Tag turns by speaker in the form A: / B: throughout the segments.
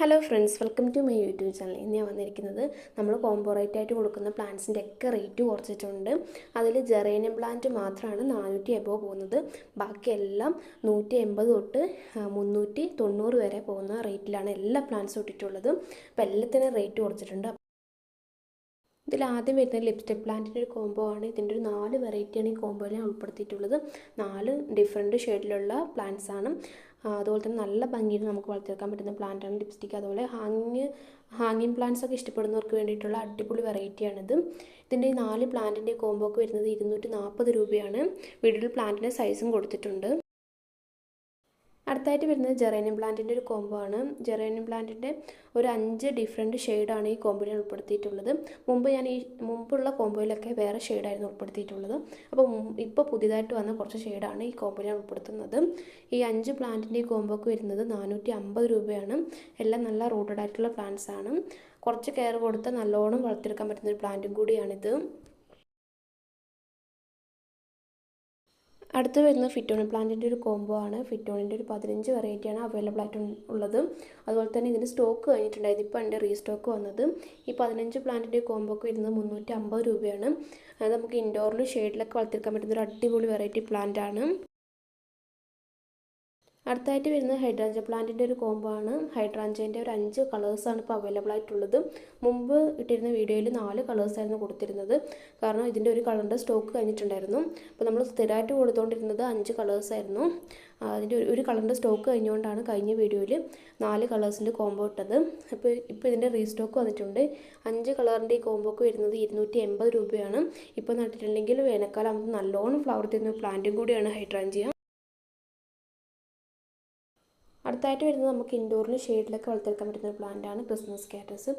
A: Hello friends welcome to my YouTube channel ഇന്ന് ഞാൻ വന്നിരിക്കുന്നത് നമ്മൾ കോംബോ റേറ്റ് ആയിട്ട് കൊടുക്കുന്ന പ്ലാന്റ്സിന്റെ ഒക്കെ റേറ്റ് കുറച്ചിട്ടുണ്ട്. അതിൽ ജെറേനിയം പ്ലാന്റ് മാത്രമാണ് നാനൂറ്റി എബോ പോകുന്നത്. ബാക്കിയെല്ലാം നൂറ്റി എൺപത് തൊട്ട് മുന്നൂറ്റി തൊണ്ണൂറ് വരെ പോകുന്ന റേറ്റിലാണ് എല്ലാ പ്ലാന്റ്സും ഇട്ടിട്ടുള്ളത്. അപ്പോൾ എല്ലാത്തിനും റേറ്റ് കുറച്ചിട്ടുണ്ട്. ഇതിൽ ആദ്യം വരുന്ന ലിപ്സ്റ്റിക് പ്ലാന്റിന്റെ ഒരു കോംബോ ആണ്. ഇതിന്റെ ഒരു നാല് വെറൈറ്റിയാണ് ഈ കോംബോയിൽ ഉൾപ്പെടുത്തിയിട്ടുള്ളത്. നാല് ഡിഫറെന്റ് ഷെയ്ഡിലുള്ള പ്ലാന്റ്സ് ആണ്. അതുപോലെ തന്നെ നല്ല ഭംഗിയിൽ നമുക്ക് വളർത്തിയെടുക്കാൻ പറ്റുന്ന പ്ലാന്റാണ് ലിപ്സ്റ്റിക് അതുപോലെ ഹാങ്ങിങ് ഹാങ്ങിങ് പ്ലാന്റ്സ് ഒക്കെ ഇഷ്ടപ്പെടുന്നവർക്ക് വേണ്ടിയിട്ടുള്ള അടിപൊളി വെറൈറ്റിയാണിത് ഇതിന്റെ നാല് പ്ലാന്റിന്റെ കോംബോ ഒക്കെ വരുന്നത് ഇരുന്നൂറ്റി നാൽപ്പത് രൂപയാണ് വീഡിയോയിൽ പ്ലാന്റിന്റെ സൈസും കൊടുത്തിട്ടുണ്ട്. അടുത്തായിട്ട് വരുന്നത് ജെറേനിയം പ്ലാന്റിന്റെ ഒരു കോംബോ ആണ്. ജെറേനിയം പ്ലാന്റിന്റെ ഒരു അഞ്ച് ഡിഫറെന്റ് ഷെയ്ഡാണ് ഈ കോംബോയിൽ ഉൾപ്പെടുത്തിയിട്ടുള്ളത്. മുമ്പ് ഞാൻ ഈ മുമ്പുള്ള കോംബോയിലൊക്കെ വേറെ ഷെയ്ഡായിരുന്നു ഉൾപ്പെടുത്തിയിട്ടുള്ളത്. അപ്പോൾ ഇപ്പോൾ പുതിയതായിട്ട് വന്ന കുറച്ച് ഷെയ്ഡാണ് ഈ കോംബോയിൽ ഉൾപ്പെടുത്തുന്നത്. ഈ അഞ്ച് പ്ലാന്റിന്റെ ഈ കോംബോക്ക് വരുന്നത് നാനൂറ്റി അമ്പത് രൂപയാണ്. എല്ലാം നല്ല റൂട്ടഡ് ആയിട്ടുള്ള പ്ലാന്റ്സ് ആണ്. കുറച്ച് കെയർ കൊടുത്ത് നല്ലോണം വളർത്തിയെടുക്കാൻ പറ്റുന്ന ഒരു പ്ലാന്റും കൂടിയാണിത്. അടുത്ത് വരുന്നത് ഫിറ്റോണി പ്ലാന്റിന്റെ ഒരു കോംബോ ആണ്. ഫിറ്റോണിന്റെ ഒരു പതിനഞ്ച് വെറൈറ്റിയാണ് അവൈലബിൾ ആയിട്ട് ഉള്ളത്. അതുപോലെ തന്നെ ഇതിന്റെ സ്റ്റോക്ക് കഴിഞ്ഞിട്ടുണ്ടായത് ഇപ്പോൾ എന്റെ റീസ്റ്റോക്ക് വന്നത് ഈ പതിനഞ്ച് പ്ലാന്റിന്റെ കോംബോക്ക് വരുന്നത് മുന്നൂറ്റി അമ്പത് രൂപയാണ്. അത് നമുക്ക് ഇൻഡോറിൽ ഷെയ്ഡിലൊക്കെ വളർത്തിയെടുക്കാൻ പറ്റുന്ന ഒരു അടിപൊളി വെറൈറ്റി പ്ലാന്റ് ആണ്. അടുത്തായിട്ട് വരുന്നത് ഹൈഡ്രാഞ്ച പ്ലാന്റിന്റെ ഒരു കോംബോ ആണ്. ഹൈഡ്രാഞ്ചേന്റെ ഒരു അഞ്ച് കളേഴ്സാണ് ഇപ്പോൾ അവൈലബിൾ ആയിട്ടുള്ളത്. മുമ്പ് ഇട്ടിരുന്ന വീഡിയോയിൽ നാല് കളേഴ്സായിരുന്നു കൊടുത്തിരുന്നത്. കാരണം ഇതിന്റെ ഒരു കളറിന്റെ സ്റ്റോക്ക് കഴിഞ്ഞിട്ടുണ്ടായിരുന്നു. അപ്പോൾ നമ്മൾ സ്ഥിരമായിട്ട് കൊടുത്തുകൊണ്ടിരുന്നത് അഞ്ച് കളേഴ്സായിരുന്നു അതിന്റെ ഒരു- കളറിന്റെ സ്റ്റോക്ക് കഴിഞ്ഞുകൊണ്ടാണ് കഴിഞ്ഞ വീഡിയോയിൽ നാല് കളേഴ്സിന്റെ കോംബോ ഇട്ടത്. അപ്പോൾ ഇപ്പോൾ ഇതിന്റെ റീസ്റ്റോക്ക് വന്നിട്ടുണ്ട്. അഞ്ച് കളറിന്റെ ഈ കോംബോക്ക് വരുന്നത് ഇരുന്നൂറ്റി എൺപത് രൂപയാണ്. ഇപ്പോൾ നട്ടിട്ടുണ്ടെങ്കിൽ വേനൽക്കാലം നല്ലോണം ഫ്ലവർ തരുന്ന പ്ലാന്റും കൂടിയാണ് ഹൈഡ്രാഞ്ചിയ. അടുത്തായിട്ട് വരുന്നത് നമുക്ക് ഇൻഡോറിന് ഷെയ്ഡിലൊക്കെ വളർത്തിയെടുക്കാൻ പറ്റുന്ന ഒരു പ്ലാന്റാണ് ക്രിസ്മസ് കാറ്റസ്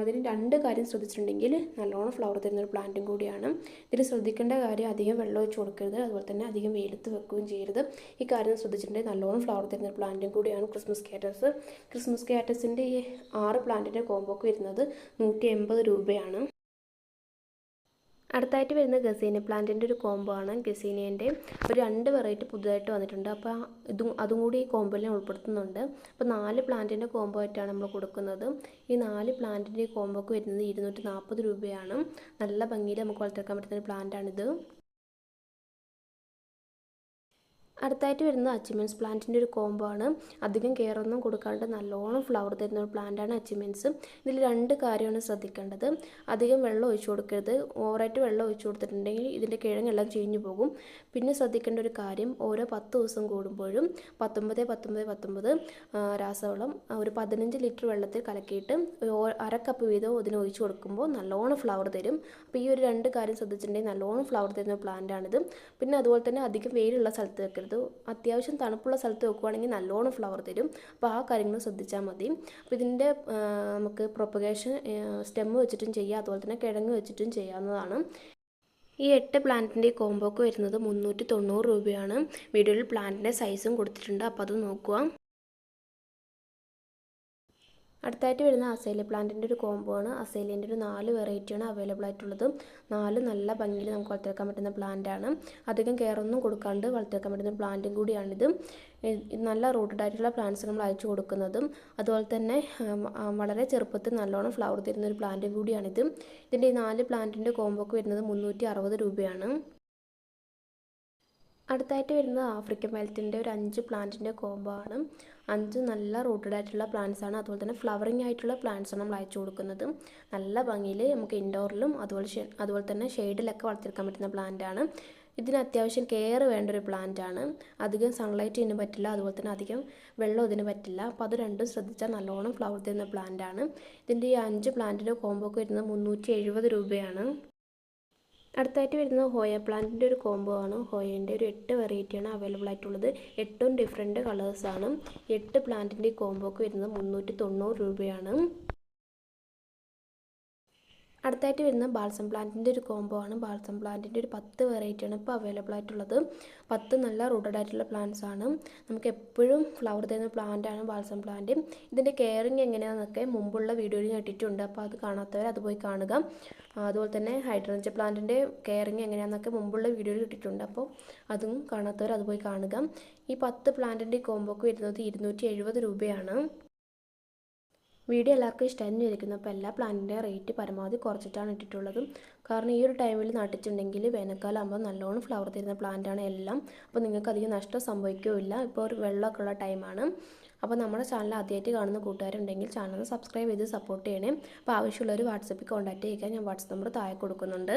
A: അതിന് രണ്ട് കാര്യം ശ്രദ്ധിച്ചിട്ടുണ്ടെങ്കിൽ നല്ലോണം ഫ്ലവർ തരുന്ന ഒരു പ്ലാന്റും കൂടിയാണ്. ഇതിൽ ശ്രദ്ധിക്കേണ്ട കാര്യം അധികം വെള്ളം ഒഴിച്ച് കൊടുക്കരുത്. അതുപോലെ തന്നെ അധികം വെയിലത്ത് വെക്കുകയും ചെയ്യരുത്. ഈ കാര്യം ശ്രദ്ധിച്ചിട്ടുണ്ടെങ്കിൽ നല്ലോണം ഫ്ലവർ തരുന്ന ഒരു പ്ലാന്റും കൂടിയാണ് ക്രിസ്മസ് കാറ്റസ് ക്രിസ്മസ് കാറ്റസിന്റെ ഈ ആറ് പ്ലാന്റിന്റെ കോമ്പോക്ക് വരുന്നത് നൂറ്റി രൂപയാണ്. അടുത്തായിട്ട് വരുന്ന ഗസീനിയ പ്ലാന്റിന്റെ ഒരു കോംബോ ആണ് ഗസീനിയന്റെ ഒരു രണ്ട് വെറൈറ്റി പുതുതായിട്ട് വന്നിട്ടുണ്ട്. അപ്പോൾ ഇതും അതും കൂടി ഈ കോംബോയിൽ ഉൾപ്പെടുത്തുന്നുണ്ട്. അപ്പോൾ നാല് പ്ലാന്റിന്റെ കോംബോ ആയിട്ടാണ് നമ്മൾ കൊടുക്കുന്നത്. ഈ നാല് പ്ലാന്റിന്റെ കോംബോക്ക് വരുന്നത് ഇരുന്നൂറ്റി രൂപയാണ്. നല്ല ഭംഗിയിൽ നമുക്ക് വളർത്തിയെടുക്കാൻ പറ്റുന്ന ഒരു പ്ലാന്റാണിത്. അടുത്തായിട്ട് വരുന്നത് അച്ചിമെൻസ് പ്ലാന്റിന്റെ ഒരു കോംബോ ആണ്. അധികം കെയറൊന്നും കൊടുക്കാണ്ട് നല്ലോണം ഫ്ലവർ തരുന്ന ഒരു പ്ലാന്റാണ് അച്ചിമെൻസ്. ഇതിൽ രണ്ട് കാര്യമാണ് ശ്രദ്ധിക്കേണ്ടത്. അധികം വെള്ളം ഒഴിച്ചു കൊടുക്കരുത്. ഓവറായിട്ട് വെള്ളം ഒഴിച്ചു കൊടുത്തിട്ടുണ്ടെങ്കിൽ ഇതിന്റെ കിഴങ്ങെല്ലാം ചീഞ്ഞു പോകും. പിന്നെ ശ്രദ്ധിക്കേണ്ട ഒരു കാര്യം ഓരോ പത്ത് ദിവസം കൂടുമ്പോഴും പത്തൊമ്പത് പത്തൊമ്പത് പത്തൊമ്പത് രാസവളം ഒരു പതിനഞ്ച് ലിറ്റർ വെള്ളത്തിൽ കലക്കിയിട്ട് അര കപ്പ് വീതം ഇതിന് ഒഴിച്ചു കൊടുക്കുമ്പോൾ നല്ലോണം ഫ്ലവർ തരും. അപ്പോൾ ഈ ഒരു രണ്ട് കാര്യം ശ്രദ്ധിച്ചിട്ടുണ്ടെങ്കിൽ നല്ലോണം ഫ്ലവർ തരുന്ന പ്ലാന്റാണിത് പിന്നെ അതുപോലെ തന്നെ അധികം വെയിലുള്ള സ്ഥലത്ത് വെക്കരുത്. അത്യാവശ്യം തണുപ്പുള്ള സ്ഥലത്ത് വെക്കുവാണെങ്കിൽ നല്ലോണം ഫ്ലവർ തരും. അപ്പോൾ ആ കാര്യങ്ങൾ ശ്രദ്ധിച്ചാൽ മതി. അപ്പോൾ ഇതിന്റെ നമുക്ക് പ്രൊപ്പഗേഷൻ സ്റ്റെമ്മ് വെച്ചിട്ടും ചെയ്യാം. അതുപോലെ തന്നെ കിഴങ്ങ് വെച്ചിട്ടും ചെയ്യാവുന്നതാണ്. ഈ എട്ട് പ്ലാന്റിന്റെ കോംബോക്ക് വരുന്നത് മുന്നൂറ്റി തൊണ്ണൂറ് രൂപയാണ്. വീഡിയോയിൽ പ്ലാന്റിന്റെ സൈസും കൊടുത്തിട്ടുണ്ട്. അപ്പോൾ അത് നോക്കുക അടുത്തായിട്ട് വരുന്ന അസേലി പ്ലാന്റിന്റെ ഒരു കോംബോ ആണ്. അസേലിന്റെ ഒരു നാല് വെറൈറ്റിയാണ് അവൈലബിൾ ആയിട്ടുള്ളത്. നാല് നല്ല ഭംഗിയിൽ നമുക്ക് വളർത്തിയെടുക്കാൻ പറ്റുന്ന പ്ലാന്റ് ആണ്. അധികം കെയർ ഒന്നും കൊടുക്കാണ്ട് വളർത്തിയെടുക്കാൻ പറ്റുന്ന പ്ലാന്റും കൂടിയാണിത്. നല്ല റൂട്ടഡ് ആയിട്ടുള്ള പ്ലാന്റ്സ് നമ്മൾ അയച്ചു കൊടുക്കുന്നതും. അതുപോലെ തന്നെ വളരെ ചെറുപ്പത്തിൽ നല്ലോണം ഫ്ലവർ തരുന്ന ഒരു പ്ലാന്റും കൂടിയാണിത്. ഇതിന്റെ ഈ നാല് പ്ലാന്റിന്റെ കോംബോക്ക് വരുന്നത് മുന്നൂറ്റി അറുപത് രൂപയാണ്. അടുത്തായിട്ട് വരുന്നത് ആഫ്രിക്കൻ വെൽറ്റിന്റെ ഒരു അഞ്ച് പ്ലാന്റിന്റെ കോംബോ ആണ്. അഞ്ച് നല്ല റൂട്ടഡ് ആയിട്ടുള്ള പ്ലാന്റ്സ് ആണ്. അതുപോലെ തന്നെ ഫ്ലവറിങ് ആയിട്ടുള്ള പ്ലാന്റ്സ് ആണ് നമ്മൾ അയച്ചു കൊടുക്കുന്നത്. നല്ല ഭംഗിയിൽ നമുക്ക് ഇൻഡോറിലും അതുപോലെ അതുപോലെ തന്നെ ഷെയ്ഡിലൊക്കെ വളർത്തിയെടുക്കാൻ പറ്റുന്ന പ്ലാന്റ് ആണ്. ഇതിന് അത്യാവശ്യം കെയർ വേണ്ട ഒരു പ്ലാന്റ് ആണ്. അധികം സൺലൈറ്റ് ഇതിന് പറ്റില്ല. അതുപോലെ തന്നെ അധികം വെള്ളം ഇതിന് പറ്റില്ല. അപ്പോൾ അത് രണ്ടും ശ്രദ്ധിച്ചാൽ നല്ലോണം ഫ്ലവർ തരുന്ന പ്ലാന്റ് ആണ്. ഇതിന്റെ ഈ അഞ്ച് പ്ലാന്റിന്റെ കോംബോക്ക് വരുന്നത് മുന്നൂറ്റി രൂപയാണ്. അടുത്തായിട്ട് വരുന്നത് ഹോയ പ്ലാന്റിന്റെ ഒരു കോംബോ ആണ്. ഹോയേന്റെ ഒരു എട്ട് വെറൈറ്റിയാണ് അവൈലബിൾ ആയിട്ടുള്ളത്. എട്ടും ഡിഫറെന്റ് കളേഴ്സാണ് എട്ട് പ്ലാന്റിന്റെ കോംബോക്ക് വരുന്നത് മുന്നൂറ്റി തൊണ്ണൂറ് രൂപയാണ്. അടുത്തായിട്ട് വരുന്ന ബാൾസം പ്ലാന്റിന്റെ ഒരു കോംബോ ആണ്. ബാൾസം പ്ലാന്റിന്റെ ഒരു പത്ത് വെറൈറ്റിയാണ് ഇപ്പോൾ അവൈലബിൾ ആയിട്ടുള്ളത്. പത്ത് നല്ല റൂട്ടഡ് ആയിട്ടുള്ള പ്ലാന്റ്സ് ആണ്. നമുക്ക് എപ്പോഴും ഫ്ലവർ തരുന്ന പ്ലാന്റ് ആണ് ബാൾസം പ്ലാന്റ് ഇതിന്റെ കെയറിങ് എങ്ങനെയാണെന്നൊക്കെ മുമ്പുള്ള വീഡിയോയിൽ ഞാൻ ഇട്ടിട്ടുണ്ട്. അപ്പോൾ അത് കാണാത്തവർ അത് പോയി കാണുക. അതുപോലെ തന്നെ ഹൈഡ്രഞ്ച പ്ലാന്റിന്റെ കെയറിങ് എങ്ങനെയാണെന്നൊക്കെ മുമ്പുള്ള വീഡിയോയിൽ ഇട്ടിട്ടുണ്ട്. അപ്പോൾ അതും കാണാത്തവർ അത് പോയി കാണുക. ഈ പത്ത് പ്ലാന്റിന്റെ കോംബോക്ക് വരുന്നത് ഇരുന്നൂറ്റി രൂപയാണ്. വീഡിയോ എല്ലാവർക്കും ഇഷ്ടമായിരുന്നു വിചാരിക്കുന്നു. അപ്പോൾ എല്ലാ പ്ലാന്റിന്റെ റേറ്റ് പരമാവധി കുറച്ചിട്ടാണ് ഇട്ടിട്ടുള്ളതും. കാരണം ഈ ഒരു ടൈമിൽ നട്ടിട്ടുണ്ടെങ്കിൽ വേനൽക്കാലം ആകുമ്പോൾ നല്ലോണം ഫ്ലവർ തരുന്ന പ്ലാന്റാണ് എല്ലാം. അപ്പോൾ നിങ്ങൾക്ക് അധികം നഷ്ടം സംഭവിക്കുകയില്ല. ഇപ്പോൾ ഒരു വെള്ളമൊക്കെ ഉള്ള ടൈമാണ്. അപ്പോൾ നമ്മുടെ ചാനൽ ആദ്യമായിട്ട് കാണുന്ന കൂട്ടുകാരുണ്ടെങ്കിൽ ചാനൽ സബ്സ്ക്രൈബ് ചെയ്ത് സപ്പോർട്ട് ചെയ്യണേ. അപ്പോൾ ആവശ്യമുള്ളവർ വാട്സപ്പിൽ കോൺടാക്റ്റ് ചെയ്യുക. ഞാൻ വാട്സപ്പ് നമ്പർ താഴെ കൊടുക്കുന്നുണ്ട്.